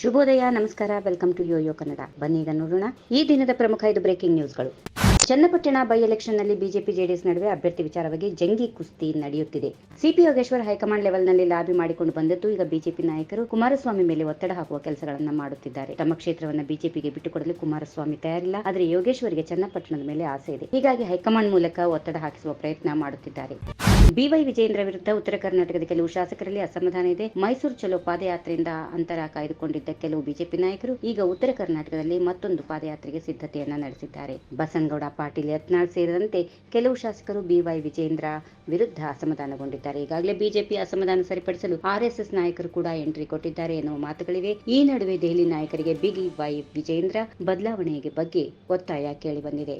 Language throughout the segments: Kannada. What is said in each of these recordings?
ಶುಭೋದಯ, ನಮಸ್ಕಾರ, ವೆಲ್ಕಮ್ ಟು ಯೋಯೋ ಕನ್ನಡ. ಬನ್ನಿ ಈಗ ನೋಡೋಣ ಈ ದಿನದ ಪ್ರಮುಖ ಐದು ಬ್ರೇಕಿಂಗ್ ನ್ಯೂಸ್ಗಳು. ಚನ್ನಪಟ್ಟಣ ಬೈ ಎಲೆಕ್ಷನ್ನಲ್ಲಿ ಬಿಜೆಪಿ, ಜೆಡಿಎಸ್ ನಡುವೆ ಅಭ್ಯರ್ಥಿ ವಿಚಾರವಾಗಿ ಜಂಗಿ ಕುಸ್ತಿ ನಡೆಯುತ್ತಿದೆ. ಸಿಪಿ ಯೋಗೇಶ್ವರ್ ಹೈಕಮಾಂಡ್ ಲೆವೆಲ್ನಲ್ಲಿ ಲಾಬಿ ಮಾಡಿಕೊಂಡು ಬಂದದ್ದು ಈಗ ಬಿಜೆಪಿ ನಾಯಕರು ಕುಮಾರಸ್ವಾಮಿ ಮೇಲೆ ಒತ್ತಡ ಹಾಕುವ ಕೆಲಸಗಳನ್ನ ಮಾಡುತ್ತಿದ್ದಾರೆ. ತಮ್ಮ ಕ್ಷೇತ್ರವನ್ನ ಬಿಜೆಪಿಗೆ ಬಿಟ್ಟುಕೊಡಲು ಕುಮಾರಸ್ವಾಮಿ ತಯಾರಿಲ್ಲ, ಆದರೆ ಯೋಗೇಶ್ವರಿಗೆ ಚನ್ನಪಟ್ಟಣದ ಮೇಲೆ ಆಸೆ ಇದೆ. ಹೀಗಾಗಿ ಹೈಕಮಾಂಡ್ ಮೂಲಕ ಒತ್ತಡ ಹಾಕಿಸುವ ಪ್ರಯತ್ನ ಮಾಡುತ್ತಿದ್ದಾರೆ. ಬಿವೈ ವಿಜೇಂದ್ರ ವಿರುದ್ಧ ಉತ್ತರ ಕರ್ನಾಟಕದ ಕೆಲವು ಶಾಸಕರಲ್ಲಿ ಅಸಮಾಧಾನ ಇದೆ. ಮೈಸೂರು ಚಲೋ ಪಾದಯಾತ್ರೆಯಿಂದ ಅಂತರ ಕಾಯ್ದುಕೊಂಡಿದ್ದ ಕೆಲವು ಬಿಜೆಪಿ ನಾಯಕರು ಈಗ ಉತ್ತರ ಕರ್ನಾಟಕದಲ್ಲಿ ಮತ್ತೊಂದು ಪಾದಯಾತ್ರೆಗೆ ಸಿದ್ಧತೆಯನ್ನ ನಡೆಸಿದ್ದಾರೆ. ಬಸನಗೌಡ, ಪಾಟೀಲ್, ಯತ್ನಾಳ್ ಸೇರಿದಂತೆ ಕೆಲವು ಶಾಸಕರು ಬಿವೈ ವಿಜೇಂದ್ರ ವಿರುದ್ಧ ಅಸಮಾಧಾನಗೊಂಡಿದ್ದಾರೆ. ಈಗಾಗಲೇ ಬಿಜೆಪಿ ಅಸಮಾಧಾನ ಸರಿಪಡಿಸಲು ಆರ್ಎಸ್ಎಸ್ ನಾಯಕರು ಕೂಡ ಎಂಟ್ರಿ ಕೊಟ್ಟಿದ್ದಾರೆ ಎನ್ನುವ ಮಾತುಗಳಿವೆ. ಈ ನಡುವೆ ದೆಹಲಿ ನಾಯಕರಿಗೆ ಬಿಗಿ ವೈ ವಿಜೇಂದ್ರ ಬದಲಾವಣೆಗೆ ಬಗ್ಗೆ ಒತ್ತಾಯ ಕೇಳಿಬಂದಿದೆ.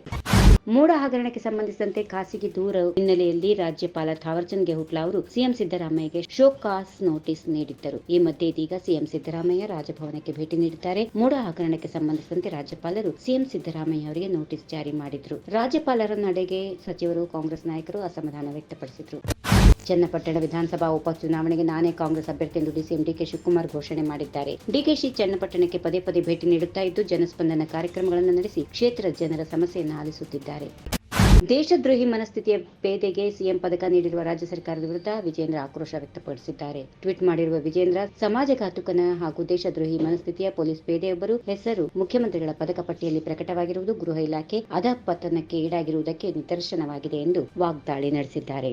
ಮೂಡ ಹಗರಣಕ್ಕೆ ಸಂಬಂಧಿಸಿದಂತೆ ಖಾಸಗಿ ದೂರ ಹಿನ್ನೆಲೆಯಲ್ಲಿ ರಾಜ್ಯಪಾಲ ಥಾವರ್ಚಂದ್ ಗೆಹ್ಲೋಟ್ ಅವರು ಸಿಎಂ ಸಿದ್ದರಾಮಯ್ಯಗೆ ಶೋಕಾಸ್ ನೋಟಿಸ್ ನೀಡಿದ್ದರು. ಈ ಮಧ್ಯೆ ಇದೀಗ ಸಿಎಂ ಸಿದ್ದರಾಮಯ್ಯ ರಾಜಭವನಕ್ಕೆ ಭೇಟಿ ನೀಡಿದ್ದಾರೆ. ಮೋಡ ಹಗರಣಕ್ಕೆ ಸಂಬಂಧಿಸಿದಂತೆ ರಾಜ್ಯಪಾಲರು ಸಿಎಂ ಸಿದ್ದರಾಮಯ್ಯ ಅವರಿಗೆ ನೋಟಿಸ್ ಜಾರಿ ಮಾಡಿದ್ರು. ರಾಜ್ಯಪಾಲರ ನಡೆಗೆ ಸಚಿವರು, ಕಾಂಗ್ರೆಸ್ ನಾಯಕರು ಅಸಮಾಧಾನ ವ್ಯಕ್ತಪಡಿಸಿದ್ರು. ಚನ್ನಪಟ್ಟಣ ವಿಧಾನಸಭಾ ಉಪಚುನಾವಣೆಗೆ ನಾನೇ ಕಾಂಗ್ರೆಸ್ ಅಭ್ಯರ್ಥಿ ಎಂದು ಡಿಸಿಎಂ ಡಿಕೆ ಶಿವಕುಮಾರ್ ಘೋಷಣೆ ಮಾಡಿದ್ದಾರೆ. ಡಿಕೆಶಿ ಚನ್ನಪಟ್ಟಣಕ್ಕೆ ಪದೇ ಪದೇ ಭೇಟಿ ನೀಡುತ್ತಾ ಇದ್ದು, ಜನಸ್ಪಂದನ ಕಾರ್ಯಕ್ರಮಗಳನ್ನು ನಡೆಸಿ ಕ್ಷೇತ್ರದ ಜನರ ಸಮಸ್ಯೆಯನ್ನು ಆಲಿಸುತ್ತಿದ್ದಾರೆ. ದೇಶದ್ರೋಹಿ ಮನಸ್ಥಿತಿಯ ಪೇದೆಗೆ ಸಿಎಂ ಪದಕ ನೀಡಿರುವ ರಾಜ್ಯ ಸರ್ಕಾರದ ವಿರುದ್ಧ ವಿಜೇಂದ್ರ ಆಕ್ರೋಶ ವ್ಯಕ್ತಪಡಿಸಿದ್ದಾರೆ. ಟ್ವೀಟ್ ಮಾಡಿರುವ ವಿಜೇಂದ್ರ ಸಮಾಜಘಾತುಕನ ಹಾಗೂ ದೇಶದ್ರೋಹಿ ಮನಸ್ಥಿತಿಯ ಪೊಲೀಸ್ ಪೇದೆಯೊಬ್ಬರು ಹೆಸರು ಮುಖ್ಯಮಂತ್ರಿಗಳ ಪದಕ ಪಟ್ಟಿಯಲ್ಲಿ ಪ್ರಕಟವಾಗಿರುವುದು ಗೃಹ ಇಲಾಖೆ ಅಧಪತನಕ್ಕೆ ಈಡಾಗಿರುವುದಕ್ಕೆ ನಿದರ್ಶನವಾಗಿದೆ ಎಂದು ವಾಗ್ದಾಳಿ ನಡೆಸಿದ್ದಾರೆ.